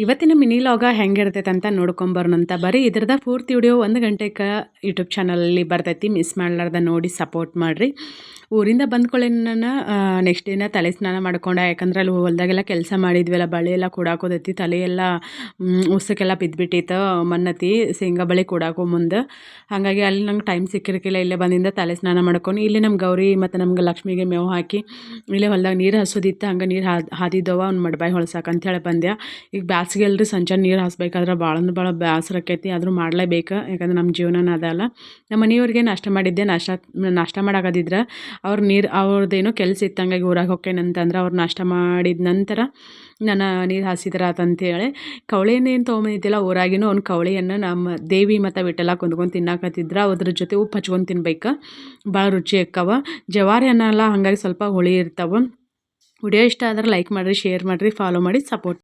ಇವತ್ತಿನ ಮಿನಿ ಲಾಗ ಹೆಂಗಿರ್ತೈತೆ ಅಂತ ನೋಡ್ಕೊಂಬರ್ನಂತ ಬರೀ ಇದ್ರದ ಪೂರ್ತಿ ವಿಡಿಯೋ ಒಂದು ಗಂಟೆಗೆ ಯೂಟ್ಯೂಬ್ ಚಾನಲಲ್ಲಿ ಬರ್ತೈತಿ. ಮಿಸ್ ಮಾಡ್ಲಾರ್ದ ನೋಡಿ ಸಪೋರ್ಟ್ ಮಾಡಿರಿ. ಊರಿಂದ ಬಂದ್ಕೊಳ್ಳೆ ನಾನು ನೆಕ್ಸ್ಟ್ ದಿನ ತಲೆ ಸ್ನಾನ ಮಾಡ್ಕೊಂಡೆ, ಯಾಕಂದ್ರೆ ಅಲ್ಲಿ ಹೊಲ್ದಾಗೆಲ್ಲ ಕೆಲಸ ಮಾಡಿದ್ವಲ್ಲ ಬಳೆ ಎಲ್ಲ ಕೂಡಾಕೋದೈತಿ ತಲೆ ಎಲ್ಲ ಉಸಕ್ಕೆಲ್ಲ ಬಿದ್ದುಬಿಟ್ಟಿತ್ತು ಮನ್ನತಿ ಶೇಂಗಾ ಬಳೆ ಕೂಡಾಕೋ ಮುಂದೆ. ಹಾಗಾಗಿ ಅಲ್ಲಿ ನಂಗೆ ಟೈಮ್ ಸಿಕ್ಕಿರಕಿಲ್ಲ. ಇಲ್ಲೇ ಬಂದಿಂದ ತಲೆ ಸ್ನಾನ ಮಾಡ್ಕೊಂಡು, ಇಲ್ಲಿ ನಮ್ಮ ಗೌರಿ ಮತ್ತು ನಮ್ಗೆ ಲಕ್ಷ್ಮಿಗೆ ಮೇವು ಹಾಕಿ, ಇಲ್ಲೇ ಹೊಲ್ದಾಗ ನೀರು ಹಸೋದಿತ್ತು, ಹಂಗೆ ನೀರು ಹಾದಿದ್ದವ, ಅವ್ನು ಮಡ್ಬಾಯಿ ಹೊಳ್ಸಕ್ಕೆ ಅಂತೇಳಿ ಬಂದೆ ಈಗ ಬ್ಯಾಸಿಗೆ ಅಲ್ರಿ ಸಂಜೆ ನೀರು ಹಾಸ್ಬೇಕಾದ್ರೆ ಭಾಳ ಅಂದ್ರೆ ಭಾಳ ಬೇಸರ ಆಕೈತಿ, ಆದರೂ ಮಾಡಲೇಬೇಕು. ಯಾಕಂದ್ರೆ ನಮ್ಮ ಜೀವನನ ಅದಲ್ಲ ನಮ್ಮ ಮನೆಯವ್ರಿಗೆ ನಾಷ್ಟ ಮಾಡಿದ್ದೆ, ನಾಷ್ಟ ನಾಷ್ಟ ಮಾಡಾಕದಿದ್ರೆ ಅವ್ರು ನೀರು ಅವ್ರದ್ದೇನೋ ಕೆಲಸ ಇತ್ತಂಗಾಗಿ ಊರಾಗ ಹೊಕ್ಕೇನಂತಂದ್ರೆ ಅವ್ರು ನಾಷ್ಟ ಮಾಡಿದ ನಂತರ ನಾನು ನೀರು ಹಾಸಿದ್ರ ಅಂತಂತೇಳಿ ಕವಳೆಯನ್ನೇನು ತೊಗೊಂಬಂದಿದ್ದಿಲ್ಲ, ಊರಾಗಿನೂ ಅವ್ನು ಕವಳೆಯನ್ನು ನಮ್ಮ ದೇವಿ ಮತ್ತು ವಿಠಲ ಕುಂದ್ಕೊಂಡು ತಿನ್ನಾಕತ್ತಿದ್ರೆ, ಅದ್ರ ಜೊತೆ ಉಪ್ಪು ಹಚ್ಕೊಂಡು ತಿನ್ಬೇಕು. ಭಾಳ ರುಚಿ ಅಕ್ಕವ. ಜವಾರಿ ಅನ್ನಲ್ಲ, ಹಾಗಾಗಿ ಸ್ವಲ್ಪ ಹುಳಿ ಇರ್ತಾವೆ. ವಿಡಿಯೋ ಇಷ್ಟ ಆದ್ರೆ ಲೈಕ್ ಮಾಡಿರಿ ಶೇರ್ ಮಾಡಿರಿ ಫಾಲೋ ಮಾಡಿ ಸಪೋರ್ಟ್